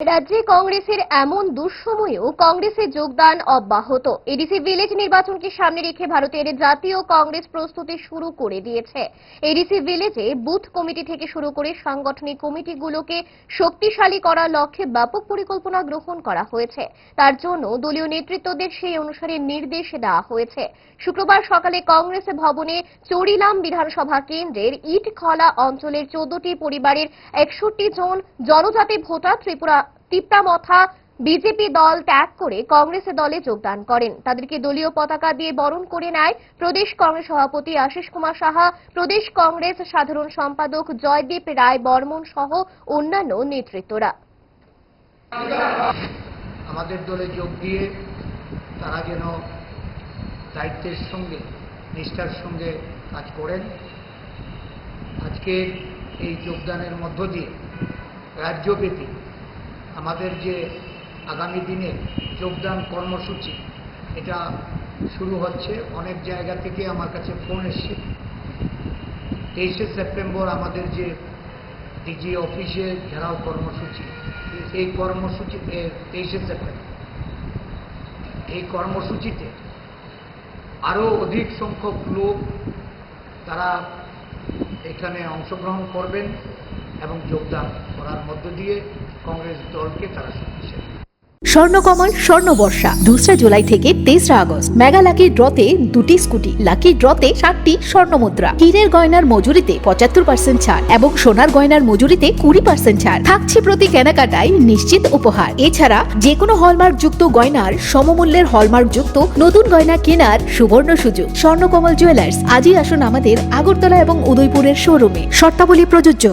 রাজ্যে কংগ্রেসের এমন দুঃসময়েও কংগ্রেসে যোগদান অব্যাহত। এডিসি ভিলেজ নির্বাচনকে সামনে রেখে ভারতের জাতীয় কংগ্রেস প্রস্তুতি শুরু করে দিয়েছে। এডিসি ভিলেজে বুথ কমিটি থেকে শুরু করে সাংগঠনিক কমিটিগুলোকে শক্তিশালী করার লক্ষ্যে ব্যাপক পরিকল্পনা গ্রহণ করা হয়েছে। তার জন্য দলীয় নেতৃত্বদের সেই অনুসারে নির্দেশ দেওয়া হয়েছে। শুক্রবার সকালে কংগ্রেস ভবনে চরিলাম বিধানসভা কেন্দ্রের ইটখলা অঞ্চলের চোদ্দটি পরিবারের একষট্টি জন জনজাতি ভোটার ত্রিপুরা তিপ্রামথা বিজেপি দল ত্যাগ করে কংগ্রেস দলে যোগদান করেন। তাদেরকে দলীয় পতাকা দিয়ে বরণ করে নেয় প্রদেশ কংগ্রেস সভাপতি আশিস কুমার সাহা, প্রদেশ কংগ্রেস সাধারণ সম্পাদক জয়দীপ রায় বর্মন সহ অন্যান্য নেতৃত্বরা। আমাদের দলে যোগ দিয়ে তারা যেন দায়িত্বের সঙ্গে, নিষ্ঠার সঙ্গে কাজ করেন। আজকে এই যোগদানের মধ্য দিয়ে রাজ্যব্যাপী আমাদের যে আগামী দিনে যোগদান কর্মসূচি, এটা শুরু হচ্ছে। অনেক জায়গা থেকে আমার কাছে ফোন এসছে। তেইশে সেপ্টেম্বর আমাদের যে ডিজি অফিসে ঘেরাও কর্মসূচি, এই কর্মসূচিতে তেইশে সেপ্টেম্বর, এই কর্মসূচিতে আরও অধিক সংখ্যক লোক তারা এখানে অংশগ্রহণ করবেন। এবং যোগদান করার মধ্য দিয়ে কংগ্রেস দলকে তারা শক্তিশালী স্বর্ণকমল স্বর্ণবর্ষা দোসরা জুলাই থেকে তেসরা আগস্ট। মেগা লাকি ড্রতে দুটি স্কুটি, লাকি ড্রতে সাতটি স্বর্ণ মুদ্রা। হীরের গয়নার মজুরিতে পঁচাত্তর পার্সেন্ট ছাড় এবং সোনার গয়নার মজুরিতে কুড়ি পার্সেন্ট ছাড়। থাকছে প্রতি কেনাকাটায় নিশ্চিত উপহার। এছাড়া যে কোনো হলমার্ক যুক্ত গয়নার সমমূল্যের হলমার্ক যুক্ত নতুন গয়না কেনার সুবর্ণ সুযোগ। স্বর্ণকমল জুয়েলার্স, আজই আসুন আমাদের আগরতলা এবং উদয়পুরের শোরুমে। শর্তাবলী প্রযোজ্য।